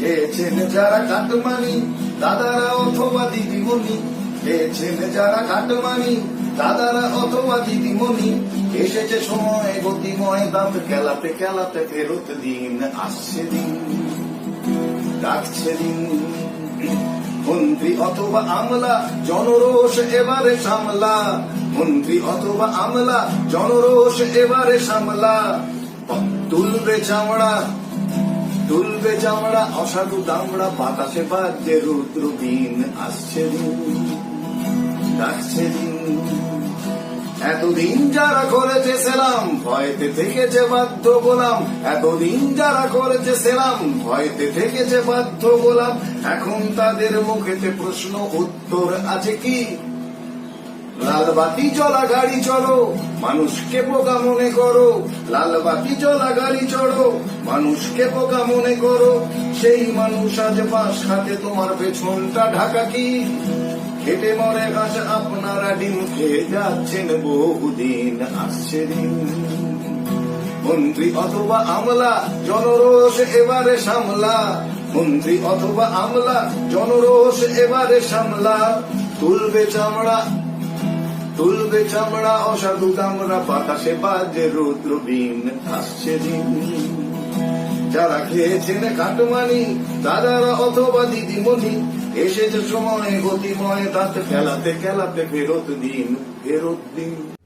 খেয়েছেন যারা কাটমানি দাদারা অথবা দিদিমণি। খেয়েছেন যারা কাটমানি দাদারা অথবা দিদিমণি। এসেছে সময়, গতিময় দাঁত খেলাতে খেলাতে ফেরত দিন, আসছে দিন, ডাকছে দিন। মন্ত্রী অথবা আমলা, জনরোষ এবারে সামলা। মন্ত্রী অথবা আমলা, জনরোষ এবারে সামলা। তুলবে চামড়া তুলবে চামড়া, অসাধু দামড়া, বাতাসে বাজছে রুদ্র দিন আসছে ডাকছে দিন। এতদিন যারা করেছে সেলাম, ভয়তে থেকেছে বাধ্য গোলাম। এতদিন যারা করেছে সেলাম, ভয়তে থেকেছে বাধ্য গোলাম। এখন তাদের মুখেতে প্রশ্ন, উত্তর আছে কি? লাল বাতি চলা গাড়ি চলো মানুষকে বোকা মনে করো। লাল বাতি চলা গাড়ি চড়ো, মানুষকে বোকা মনে করো। সেই মানুষ আজ বাস খাতে তোমার পেছনটা ঢাকা কি? খেটে মরে ঘাস, আপনারা ডিম খেয়ে যাচ্ছেন, বহুদিন আসছে দিন। মন্ত্রী অথবা আমলা, জনরোষ এবারে সামলা। মন্ত্রী অথবা আমলা, জনরোষ এবারে সামলা। তুলবে চামড়া তুলবে চামড়া অসাধু কামড়া বাতাসে বাজে রুদ্র বিন আসছে দিন। যারা খেয়েছেন কাটমানি, দাদারা অথবা দিদিমণি, এসেছে সময় গতিময় তাতে খেলাতে খেলাতে ফেরত দিন ফেরত দিন।